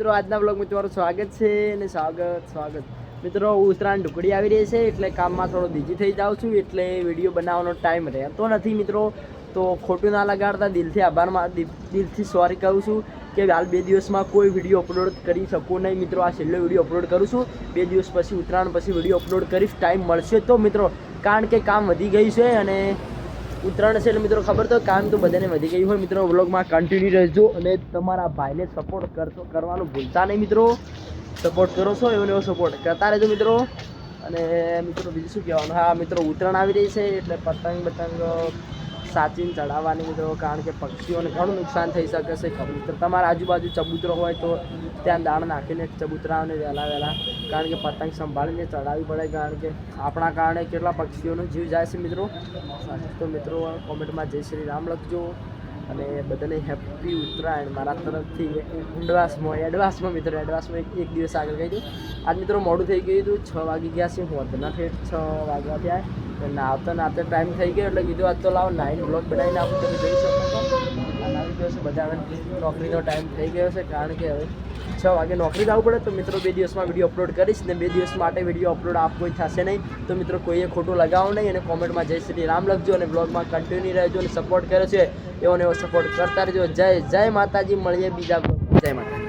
મિત્રો, આજના બ્લોગમાં તમારું સ્વાગત છે અને સ્વાગત સ્વાગત. મિત્રો, ઉત્તરાયણ ઢુકડી આવી રહી છે, એટલે કામમાં થોડો બિઝી થઈ જાઉં છું, એટલે વીડિયો બનાવવાનો ટાઈમ રહેતો નથી મિત્રો. તો ખોટું ના લગાડતા, દિલથી આભારમાં દિલથી સોરી કહું છું કે હાલ બે દિવસમાં કોઈ વીડિયો અપલોડ કરી શકું નહીં મિત્રો. આ છેલ્લો વીડિયો અપલોડ કરું છું. બે દિવસ પછી, ઉત્તરાયણ પછી વીડિયો અપલોડ કરીશ ટાઈમ મળશે તો મિત્રો. કારણ કે કામ વધી ગયું છે અને ઉત્તરાયણ છે એટલે મિત્રો ખબર તો કામ તો બધાને વધી ગયું હોય. મિત્રો, વ્લોગમાં કન્ટિન્યુ રહેજો અને તમારા ભાઈને સપોર્ટ કરશો, કરવાનું ભૂલતા નહીં મિત્રો. સપોર્ટ કરો છો, એવો એવો સપોર્ટ કરતા રહેજો મિત્રો. અને મિત્રો બીજું શું કહેવાનું? હા, મિત્રો, ઉત્તરાયણ આવી રહી છે એટલે પતંગ બતંગ સાચીને ચડાવવાની મિત્રો કારણ કે પક્ષીઓને ઘણું નુકસાન થઈ શકે છે. ખબર તમારા આજુબાજુ ચબૂતરો હોય તો ત્યાં દાણ નાખીને ચબૂતરાઓને વહેલા વહેલા, કારણ કે પતંગ સંભાળીને ચડાવવી પડે, કારણ કે આપણા કારણે કેટલા પક્ષીઓનો જીવ જાય છે મિત્રો. તો મિત્રો કોમેન્ટમાં જય શ્રી રામ લખજો. અને બધાને હેપી ઉત્તરાયણ. મારા તરફથી એડવાન્સમાં એડવાન્સમાં મિત્રો એડવાન્સમાં એક દિવસ આગળ કહી દઉં આજ મિત્રો મોડું થઈ ગયું હતું, છ વાગી ગયા છે. હું વધના ઠેઠ છ વાગ્યા થયા. તો નાવતા નાવતા ટાઈમ થઈ ગયો એટલે કીધું, આજ તો લાવો નાઇન બ્લોક બનાવીને આપું, તમે જઈ શકો આવી ગયો છે બધાને નોકરીનો ટાઈમ થઈ ગયો છે, કારણ કે હવે છ વાગે નોકરી લાવવું પડે, તો મિત્રો બે દિવસમાં વીડિયો અપલોડ કરીશ ને બે દિવસ માટે વીડિયો અપલોડ આપવો થશે નહીં. તો મિત્રો કોઈએ ખોટું લગાવો નહીં અને કોમેન્ટમાં જય શ્રી રામ લખજો અને બ્લોગમાં કન્ટિન્યુ રહેજો અને સપોર્ટ કર્યો છે, એવો ને એવો સપોર્ટ કરતા રહેજો. જય જય માતાજી, મળીએ બીજા જય માતા